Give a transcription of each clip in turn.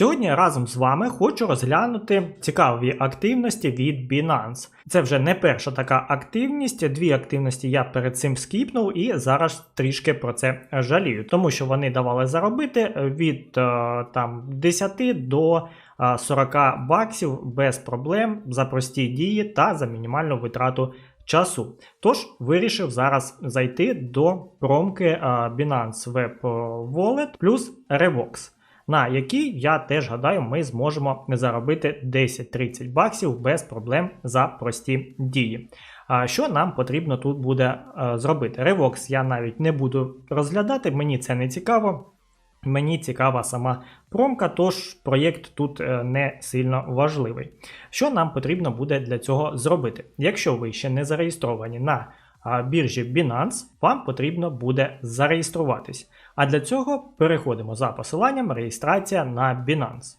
Сьогодні разом з вами хочу розглянути цікаві активності від Binance. Це вже не перша така активність. Дві активності я перед цим скіпнув і зараз трішки про це жалію, тому що вони давали заробити від е, там 10 до е, 40 баксів без проблем за прості дії та за мінімальну витрату часу. Тож вирішив зараз зайти до промки е, Binance Web Wallet плюс Revox на якій я теж гадаю, ми зможемо заробити 10-30 баксів без проблем за прості дії. А що нам потрібно тут буде е, зробити? Revox я навіть не буду розглядати, мені це не цікаво. Мені цікава сама промка, тож проєкт тут е, не сильно важливий. Що нам потрібно буде для цього зробити? Якщо ви ще не зареєстровані на біржі Binance, вам потрібно буде зареєструватись. А для цього переходимо за посиланням реєстрація на Binance.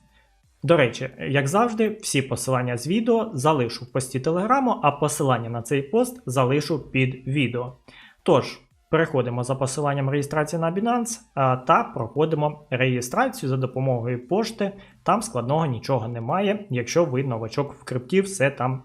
До речі, як завжди, всі посилання з відео залишу в пості телеграму, а посилання на цей пост залишу під відео. Тож, переходимо за посиланням реєстрації на Binance та проходимо реєстрацію за допомогою пошти. Там складного нічого немає. Якщо ви новачок в крипті, все там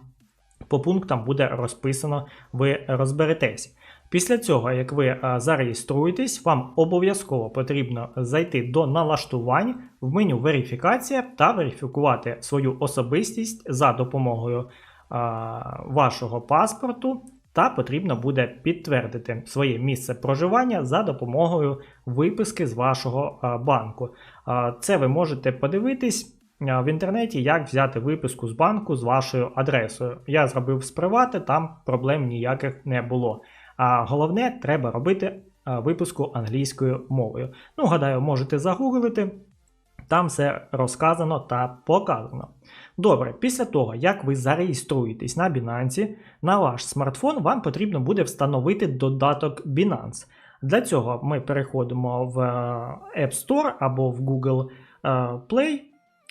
по пунктам буде розписано, ви розберетесь. Після цього, як ви зареєструєтесь, вам обов'язково потрібно зайти до налаштувань в меню верифікація та верифікувати свою особистість за допомогою а, вашого паспорту. Та потрібно буде підтвердити своє місце проживання за допомогою виписки з вашого а, банку. А, це ви можете подивитись в інтернеті, як взяти виписку з банку з вашою адресою. Я зробив з привати, там проблем ніяких не було. А головне, треба робити випуску англійською мовою. Ну, гадаю, можете загуглити. Там все розказано та показано. Добре, після того, як ви зареєструєтесь на Binance, на ваш смартфон вам потрібно буде встановити додаток Binance. Для цього ми переходимо в App Store або в Google Play.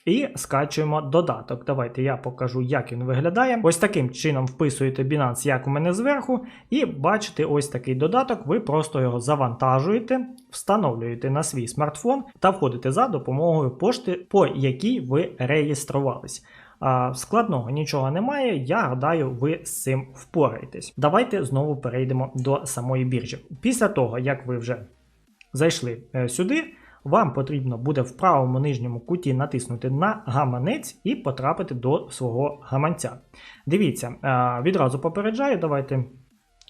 І скачуємо додаток. Давайте я покажу, як він виглядає. Ось таким чином вписуєте Binance, як у мене зверху, і бачите ось такий додаток. Ви просто його завантажуєте, встановлюєте на свій смартфон та входите за допомогою пошти, по якій ви реєструвались. Складного нічого немає, я гадаю, ви з цим впораєтесь. Давайте знову перейдемо до самої біржі. Після того, як ви вже зайшли е, сюди вам потрібно буде в правому нижньому куті натиснути на гаманець і потрапити до свого гаманця. Дивіться, відразу попереджаю, давайте.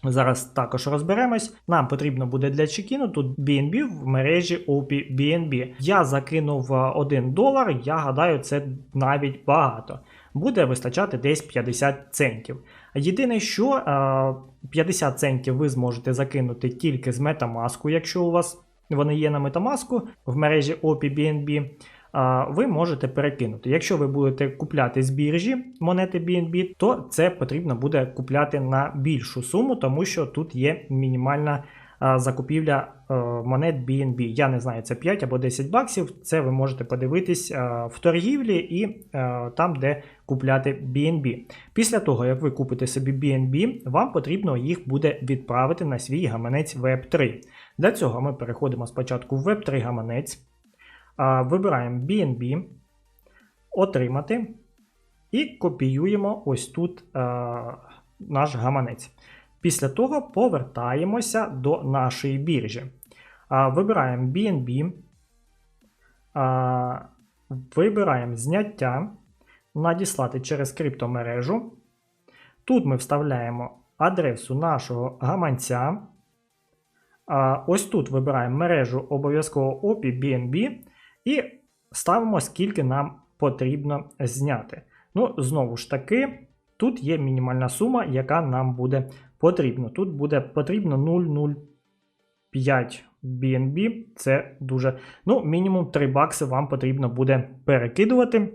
Зараз також розберемось. Нам потрібно буде для чекіну тут BNB в мережі OP BNB. Я закинув 1 долар, я гадаю, це навіть багато. Буде вистачати десь 50 центів. Єдине, що 50 центів ви зможете закинути тільки з Metamask, якщо у вас вони є на Metamask в мережі OPBNB, ви можете перекинути. Якщо ви будете купляти з біржі монети BNB, то це потрібно буде купляти на більшу суму, тому що тут є мінімальна закупівля е, монет BNB. Я не знаю, це 5 або 10 баксів. Це ви можете подивитись в торгівлі і там, де купляти BNB. Після того, як ви купите собі BNB, вам потрібно їх буде відправити на свій гаманець Web3. Для цього ми переходимо спочатку в Web3 гаманець, вибираємо BNB, отримати і копіюємо ось тут наш гаманець. Після того повертаємося до нашої біржі. Вибираємо BNB, вибираємо зняття, надіслати через криптомережу. Тут ми вставляємо адресу нашого гаманця. Ось тут вибираємо мережу обов'язково OPI BNB і ставимо, скільки нам потрібно зняти. Ну, знову ж таки, тут є мінімальна сума, яка нам буде потрібно. Тут буде потрібно 0,05 BNB. Це дуже, ну, мінімум 3 бакси вам потрібно буде перекидувати.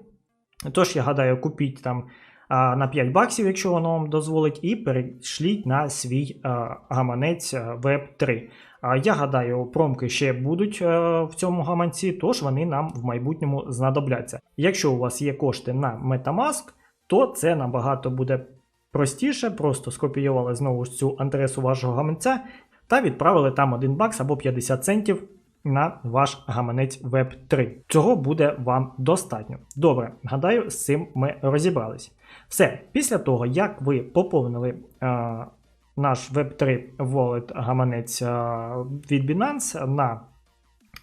Тож, я гадаю, купіть там а, на 5 баксів, якщо воно вам дозволить, і перешліть на свій гаманець Web 3. А, я гадаю, промки ще будуть в цьому гаманці, тож вони нам в майбутньому знадобляться. Якщо у вас є кошти на Metamask, то це набагато буде простіше. Просто скопіювали знову ж цю адресу вашого гаманця та відправили там 1 бакс або 50 центів на ваш гаманець Web 3. Цього буде вам достатньо. Добре, гадаю, з цим ми розібрались. Все, після того, як ви поповнили е, наш Web 3 Wallet гаманець е, від Binance на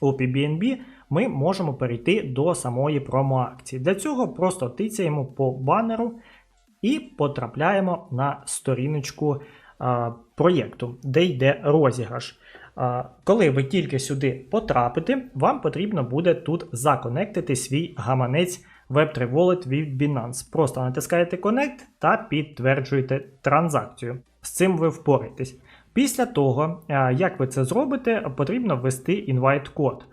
OPBNB, ми можемо перейти до самої промо-акції. Для цього просто тицяємо по банеру і потрапляємо на сторіночку а, проєкту, де йде розіграш. Коли ви тільки сюди потрапите, вам потрібно буде тут законектити свій гаманець Web3 Wallet від Binance. Просто натискаєте Connect та підтверджуєте транзакцію. З цим ви впораєтесь. Після того, як ви це зробите, потрібно ввести інвайт-код.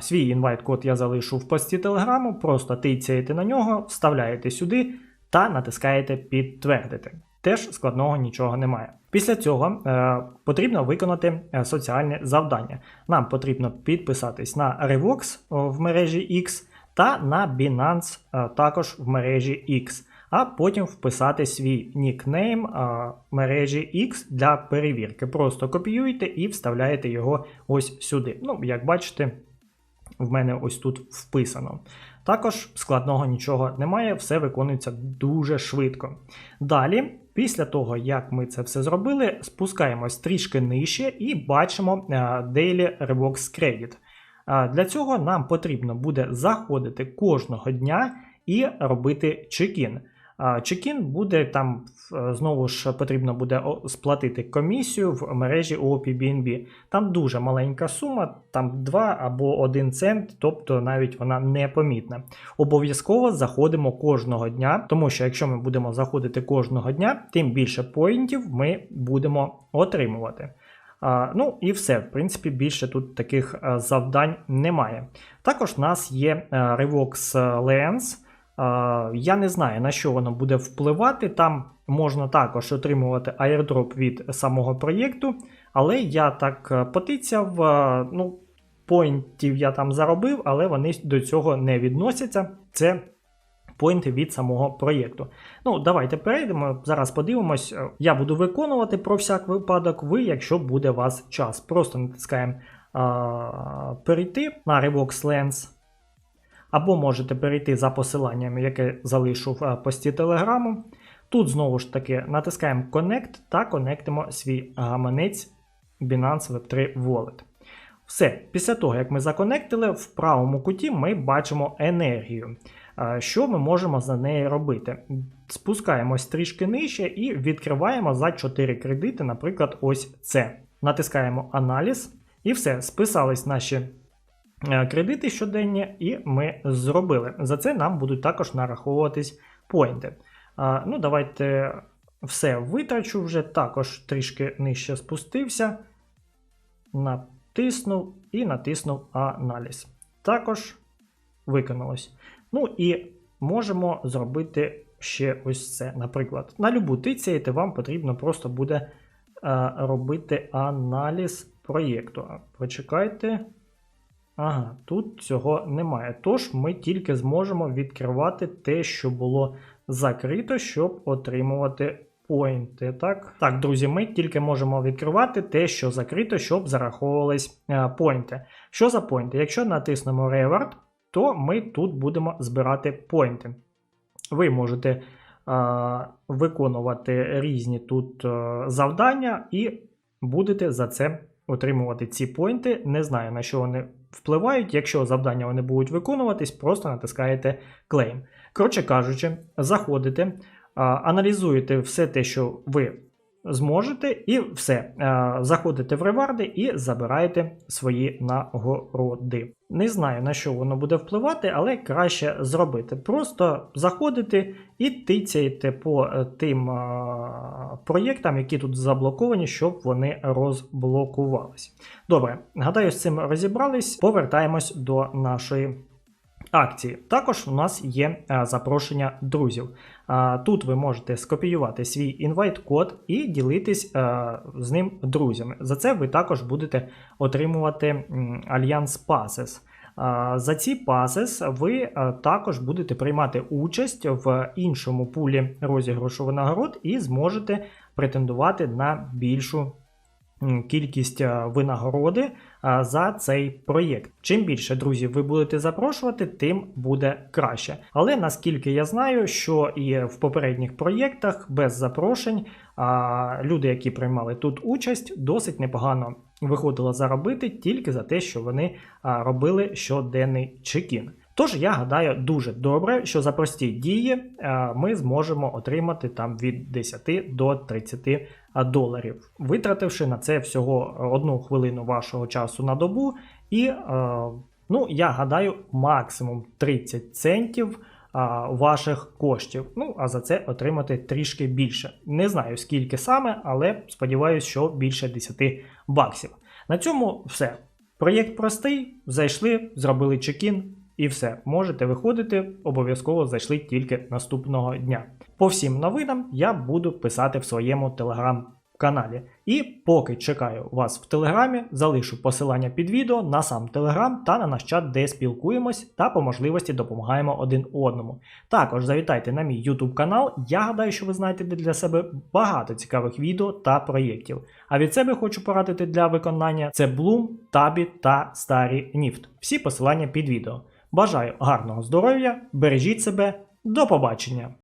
Свій інвайт-код я залишу в пості телеграму, просто тицяєте на нього, вставляєте сюди та натискаєте підтвердити. Теж складного нічого немає. Після цього е, потрібно виконати е, соціальне завдання. Нам потрібно підписатись на Revox в мережі X та на Binance е, також в мережі X, а потім вписати свій нікнейм е, мережі X для перевірки. Просто копіюєте і вставляєте його ось сюди. Ну, як бачите, в мене ось тут вписано. Також складного нічого немає, все виконується дуже швидко. Далі, після того, як ми це все зробили, спускаємось трішки нижче і бачимо е, Daily Revox Credit. Е, Для цього нам потрібно буде заходити кожного дня і робити чекін. Чекін буде там е, знову ж потрібно буде сплатити комісію в мережі OPBNB. Там дуже маленька сума, там 2 або 1 цент, тобто навіть вона непомітна. Обов'язково заходимо кожного дня, тому що якщо ми будемо заходити кожного дня, тим більше поінтів ми будемо отримувати. А, ну і все, в принципі, більше тут таких завдань немає. Також у нас є Revox Lens. Я не знаю, на що воно буде впливати. Там можна також отримувати airdrop від самого проєкту, але я так е, потицяв, е, ну, поінтів я там заробив, але вони до цього не відносяться. Це поінти від самого проєкту. Ну, давайте перейдемо. Зараз подивимось. Я буду виконувати про всяк випадок. Ви, якщо буде у вас час. Просто натискаємо а, перейти на Revox Lens. Або можете перейти за посиланням, яке залишу в е, пості телеграму. Тут знову ж таки натискаємо Connect та конектимо свій гаманець Binance Web3 Wallet. Все, після того, як ми законектили, в правому куті ми бачимо енергію. Е, що ми можемо за неї робити? Спускаємось трішки нижче і відкриваємо за 4 кредити, наприклад, ось це. Натискаємо аналіз, і все, списались наші. Е, кредити щоденні, і ми зробили. За це нам будуть також нараховуватись поінти. Ну, Давайте все витрачу вже, також трішки нижче спустився, натиснув і натиснув аналіз. Також виконалось. Ну і можемо зробити ще ось це. Наприклад, на любу тицяєте, вам потрібно просто буде робити аналіз проєкту. Почекайте. Ага, тут цього немає. Тож ми тільки зможемо відкривати те, що було закрито, щоб отримувати поінти. Так, Так, друзі, ми тільки можемо відкривати те, що закрито, щоб зараховувались е, поінти. Що за поінти? Якщо натиснемо Reward, то ми тут будемо збирати поінти. Ви можете е, виконувати різні тут е, завдання і будете за це отримувати ці поінти. Не знаю, на що вони впливають. Якщо завдання вони будуть виконуватись, просто натискаєте Claim. Коротше кажучи, заходите, аналізуєте все те, що ви зможете, і все. Е, Заходите в реварди і забираєте свої нагороди. Не знаю на що воно буде впливати, але краще зробити. Просто заходите і тицяєте по е, тим е, проєктам, які тут заблоковані, щоб вони розблокувались. Добре, гадаю, з цим розібрались. Повертаємось до нашої акції. Також у нас є е, запрошення друзів. Тут ви можете скопіювати свій інвайт-код і ділитись е, з ним друзями. За це ви також будете отримувати Альянс Passes. За ці Passes ви е, також будете приймати участь в іншому пулі розіграшу винагород і зможете претендувати на більшу кількість е, винагороди за цей проєкт. Чим більше друзів ви будете запрошувати, тим буде краще. Але наскільки я знаю, що і в попередніх проєктах без запрошень люди, які приймали тут участь, досить непогано виходило заробити тільки за те, що вони робили щоденний чекін. Тож я гадаю дуже добре, що за прості дії е, ми зможемо отримати там від 10 до 30 доларів, витративши на це всього одну хвилину вашого часу на добу, і е, ну я гадаю, максимум 30 центів ваших коштів. Ну а за це отримати трішки більше. Не знаю скільки саме, але сподіваюся, що більше 10 баксів. На цьому все. Проєкт простий, зайшли, зробили чекін. І все, можете виходити, обов'язково зайшли тільки наступного дня. По всім новинам я буду писати в своєму телеграм-каналі. І поки чекаю вас в телеграмі, залишу посилання під відео на сам телеграм та на наш чат, де спілкуємось та по можливості допомагаємо один одному. Також завітайте на мій YouTube канал. Я гадаю, що ви знайдете для себе багато цікавих відео та проєктів. А від себе хочу порадити для виконання це Bloom, Tabі та Старі Ніфт. Всі посилання під відео. Бажаю гарного здоров'я, бережіть себе, до побачення!